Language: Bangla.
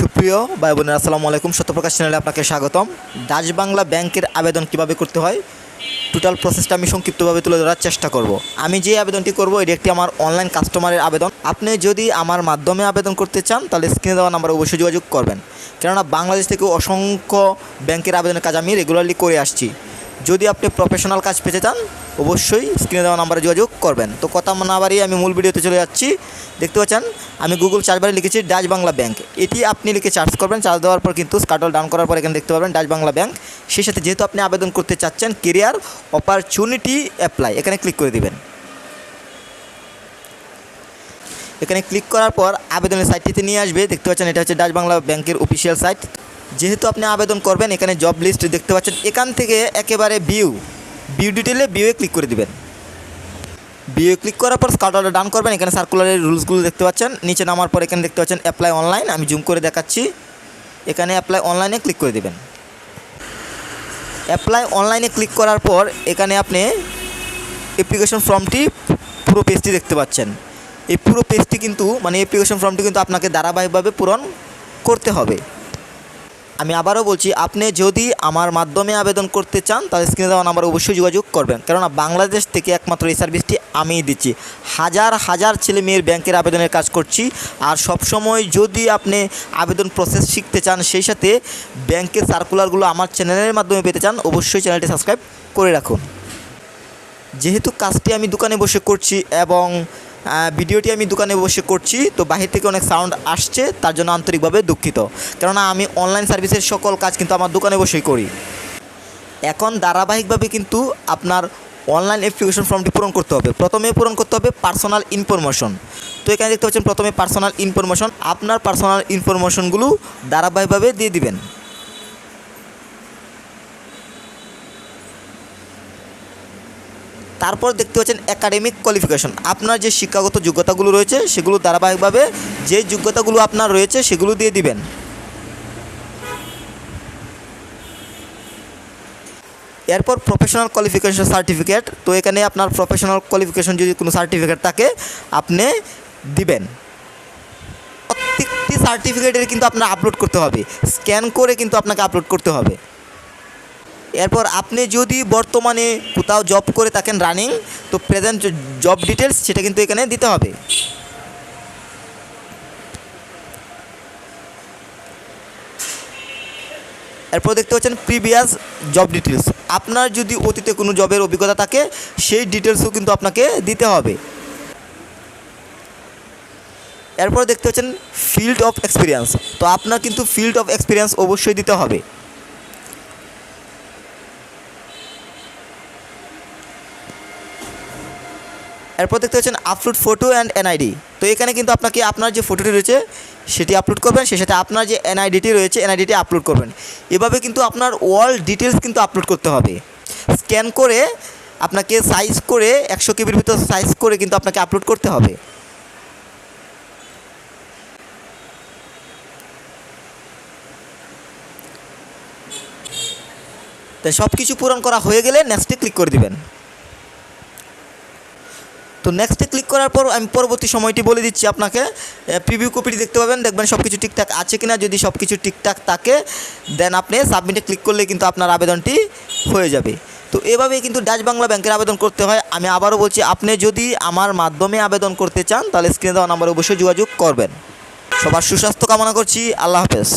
সুপ্রিয় ভাই বোনেরা আসসালামু আলাইকুম। সত্যপ্রকাশ চ্যানেলে আপনাকে স্বাগতম। ডাচ বাংলা ব্যাংকের আবেদন কীভাবে করতে হয় টোটাল প্রসেসটা আমি সংক্ষিপ্তভাবে তুলে ধরার চেষ্টা করব। আমি যে আবেদনটি করব, এটি একটি আমার অনলাইন কাস্টমারের আবেদন। আপনি যদি আমার মাধ্যমে আবেদন করতে চান, তাহলে স্ক্রিনে দেওয়া নাম্বারে অবশ্যই যোগাযোগ করবেন। কেননা বাংলাদেশ থেকে অসংখ্য ব্যাংকের আবেদনের কাজ আমি রেগুলারলি করে আসছি। যদি আপনি প্রফেশনাল কাজ পেতে চান, অবশ্যই স্ক্রিনে দেওয়া নাম্বারে যোগাযোগ করবেন। তো কথা না বাড়িয়ে আমি মূল ভিডিওতে চলে যাচ্ছি। দেখতে পাচ্ছেন, আমি গুগল সার্চ বারে লিখেছি ডাচ বাংলা ব্যাংক এটি আপনি লিখে চার্জ করবেন চার্জ দেওয়ার পর কিন্তু স্কাটল ডাউন করার পর এখানে দেখতে পাবেন ডাচ বাংলা ব্যাংক সেই সাথে যেহেতু আপনি আবেদন করতে চাচ্ছেন কেরিয়ার অপরচুনিটি অ্যাপ্লাই এখানে ক্লিক করে দিবেন। এখানে ক্লিক করার পর আবেদনের সাইটটিতে নিয়ে আসবে। দেখতে পাচ্ছেন, এটা হচ্ছে ডাচ বাংলা ব্যাংকের অফিসিয়াল সাইট যেহেতু আপনি আবেদন করবেন, এখানে জব লিস্ট দেখতে পাচ্ছেন, এখান থেকে একেবারে ভিউ ভিউ ডিটেলে ভিউয়ে ক্লিক করে দিবেন। ভিউয়ে ক্লিক করার পর স্কাউটারটা ডান করবেন, এখানে সার্কুলারের রুলসগুলো দেখতে পাচ্ছেন, নিচে নামার পর এখানে দেখতে পাচ্ছেন অ্যাপ্লাই অনলাইন আমি জুম করে দেখাচ্ছি, এখানে অ্যাপ্লাই অনলাইনে ক্লিক করে দেবেন। অ্যাপ্লাই অনলাইনে ক্লিক করার পর এখানে আপনি অ্যাপ্লিকেশন ফর্মটি পুরো পেজটি দেখতে পাচ্ছেন। এই পুরো পেজটি কিন্তু মানে অ্যাপ্লিকেশন ফর্মটি কিন্তু আপনাকে ধারাবাহিকভাবে পূরণ করতে হবে। আমি আবারও বলছি, আপনি যদি আমার মাধ্যমে আবেদন করতে চান, তাহলে স্ক্রিনে দেওয়া নাম্বার অবশ্যই যোগাযোগ করবেন। কেননা বাংলাদেশ থেকে একমাত্র এই সার্ভিসটি আমিই দিচ্ছি। হাজার হাজার ছেলে মেয়ের ব্যাংকের আবেদনের কাজ করছি। আর সবসময় যদি আপনি আবেদন প্রসেস শিখতে চান, সেই সাথে ব্যাংকের সার্কুলারগুলো আমার চ্যানেলের মাধ্যমে পেতে চান, অবশ্যই চ্যানেলটি সাবস্ক্রাইব করে রাখুন। যেহেতু কাজটি আমি দোকানে বসে করছি এবং ভিডিওটি আমি দোকানে বসে করছি, তো বাহির থেকে অনেক সাউন্ড আসছে, তার জন্য আন্তরিকভাবে দুঃখিত। কেননা আমি অনলাইন সার্ভিসের সকল কাজ কিন্তু আমার দোকানে বসেই করি। এখন ধারাবাহিকভাবে কিন্তু আপনার অনলাইন অ্যাপ্লিকেশন ফর্মটি পূরণ করতে হবে। প্রথমে পূরণ করতে হবে পার্সোনাল ইনফরমেশন তো এখানে দেখতে পাচ্ছেন, প্রথমে পার্সোনাল ইনফরমেশন আপনার পার্সোনাল ইনফরমেশনগুলো ধারাবাহিকভাবে দিয়ে দিবেন। তারপর দেখতে পাচ্ছেন একাডেমিক কোয়ালিফিকেশন আপনার যে শিক্ষাগত যোগ্যতাগুলো রয়েছে, সেগুলো ধারাবাহিকভাবে যে যোগ্যতাগুলো আপনার রয়েছে, সেগুলো দিয়ে দিবেন। এরপর প্রফেশনাল কোয়ালিফিকেশন সার্টিফিকেট তো এখানে আপনার প্রফেশনাল কোয়ালিফিকেশন যদি কোনো সার্টিফিকেট থাকে, আপনি দিবেন। প্রত্যেকটি সার্টিফিকেটের কিন্তু আপনার আপলোড করতে হবে। স্ক্যান করে কিন্তু আপনাকে আপলোড করতে হবে। এরপর আপনি যদি বর্তমানে কোথাও জব করে থাকেন রানিং তো প্রেজেন্ট জব ডিটেলস সেটা কিন্তু এখানে দিতে হবে। এরপর দেখতে পাচ্ছেন প্রিভিয়াস জব ডিটেলস আপনার যদি অতীতে কোনো জবের অভিজ্ঞতা থাকে, সেই ডিটেলসও কিন্তু আপনাকে দিতে হবে। এরপর দেখতে পাচ্ছেন ফিল্ড অফ এক্সপিরিয়েন্স তো আপনার কিন্তু ফিল্ড অফ এক্সপিরিয়েন্স অবশ্যই দিতে হবে। এরপর দেখতে পাচ্ছেন আপলোড ফটো অ্যান্ড এনআইডি তো এখানে কিন্তু আপনাকে আপনার যে ফটোটি রয়েছে, সেটি আপলোড করবেন সেই সাথে আপনার যে এনআইডিটি রয়েছে এনআইডিটি আপলোড করবেন। এভাবে কিন্তু আপনার ওয়াল ডিটেলস কিন্তু আপলোড করতে হবে। স্ক্যান করে আপনাকে সাইজ করে, একশো কেবির ভিতর সাইজ করে কিন্তু আপনাকে আপলোড করতে হবে। তাই সব কিছু পূরণ করা হয়ে গেলে নেক্সটে ক্লিক করে দিবেন। তো নেক্সটে ক্লিক করার পর আমি পরবর্তী সময়টি বলে দিচ্ছি আপনাকে। প্রিভিউ কপিটি দেখতে পাবেন, দেখবেন সব কিছু ঠিকঠাক আছে কিনা। যদি সব কিছু ঠিকঠাক থাকে দেন আপনি সাবমিটে ক্লিক করলে কিন্তু আপনার আবেদনটি হয়ে যাবে। তো এভাবেই কিন্তু ডাচ বাংলা ব্যাংকের আবেদন করতে হয়। আমি আবারও বলছি, আপনি যদি আমার মাধ্যমে আবেদন করতে চান, তাহলে স্ক্রিনে দেওয়া নাম্বারে অবশ্যই যোগাযোগ করবেন। সবার সুস্বাস্থ্য কামনা করছি। আল্লাহ হাফেজ।